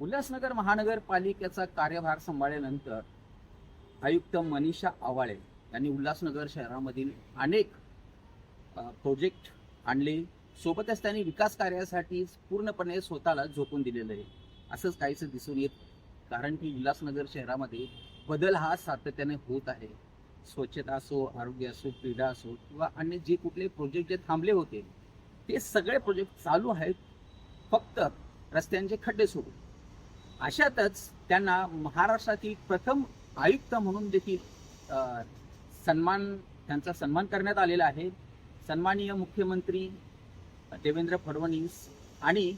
उल्हासनगर महानगरपालिकेचा कार्यभार सांभाळल्यानंतर आयुक्त मनीषा आवाळे यांनी उल्हासनगर शहरामधील अनेक प्रोजेक्ट आणले. सोबतच त्यांनी विकास कार्यासाठी पूर्णपणे स्वतःला झोकून दिलेलं आहे. असंच काहीसं दिसून येत कारण की उल्हासनगर शहरामध्ये बदल हा सातत्याने होत आहे. स्वच्छता असो आरोग्य असो क्रीडा असो किंवा अन्य जे कुठले प्रोजेक्ट जे थांबले होते ते सगळे प्रोजेक्ट चालू आहेत. फक्त रस्त्यांचे खड्डे सोडून. अशातच त्यांना महाराष्ट्रातील प्रथम आयुक्त म्हणून देखील सन्मान त्यांचा सन्मान करण्यात आलेला आहे. सन्माननीय मुख्यमंत्री देवेंद्र फडणवीस आणि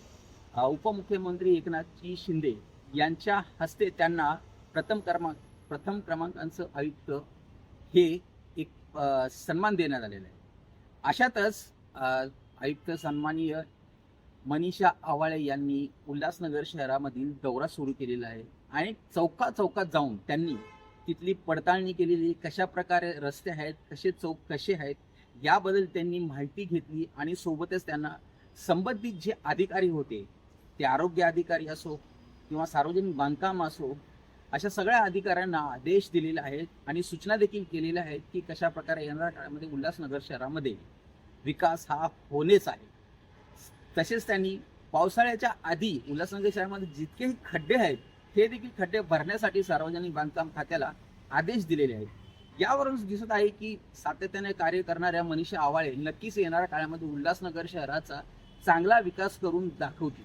उपमुख्यमंत्री एकनाथजी शिंदे यांच्या हस्ते त्यांना प्रथम क्रमांक प्रथम क्रमांकांचं आयुक्त हे एक सन्मान देण्यात आलेलं आहे. अशातच आयुक्त सन्माननीय मनीषा आवाळे यांनी उल्हासनगर शहरामधील दौरा सुरू केलेला आहे. आणि चौका चौकात जाऊन त्यांनी तिथली पडताळणी केलेली कशा प्रकारे रस्ते आहेत कसे चौक कसे आहेत याबद्दल त्यांनी माहिती घेतली आणि सोबतच त्यांना संबंधित जे अधिकारी होते ते आरोग्य अधिकारी असो किंवा सार्वजनिक बांधकाम असो अशा सगळ्या अधिकाऱ्यांना आदेश दिलेले आहेत आणि सूचना देखील केलेल्या आहेत की कशा प्रकारे येणाऱ्या काळामध्ये उल्हासनगर शहरामध्ये विकास हा होणेच आहे. तसेच त्यांनी पावसाळ्याच्या आधी उल्हासनगर शहरामध्ये जितकेही खड्डे आहेत हे देखील खड्डे भरण्यासाठी सार्वजनिक बांधकाम खात्याला आदेश दिलेले आहेत. यावरूनच दिसत आहे की सातत्याने कार्य करणाऱ्या मनीषा आवाळे नक्कीच येणाऱ्या काळामध्ये उल्हासनगर शहराचा चांगला विकास करून दाखवतील.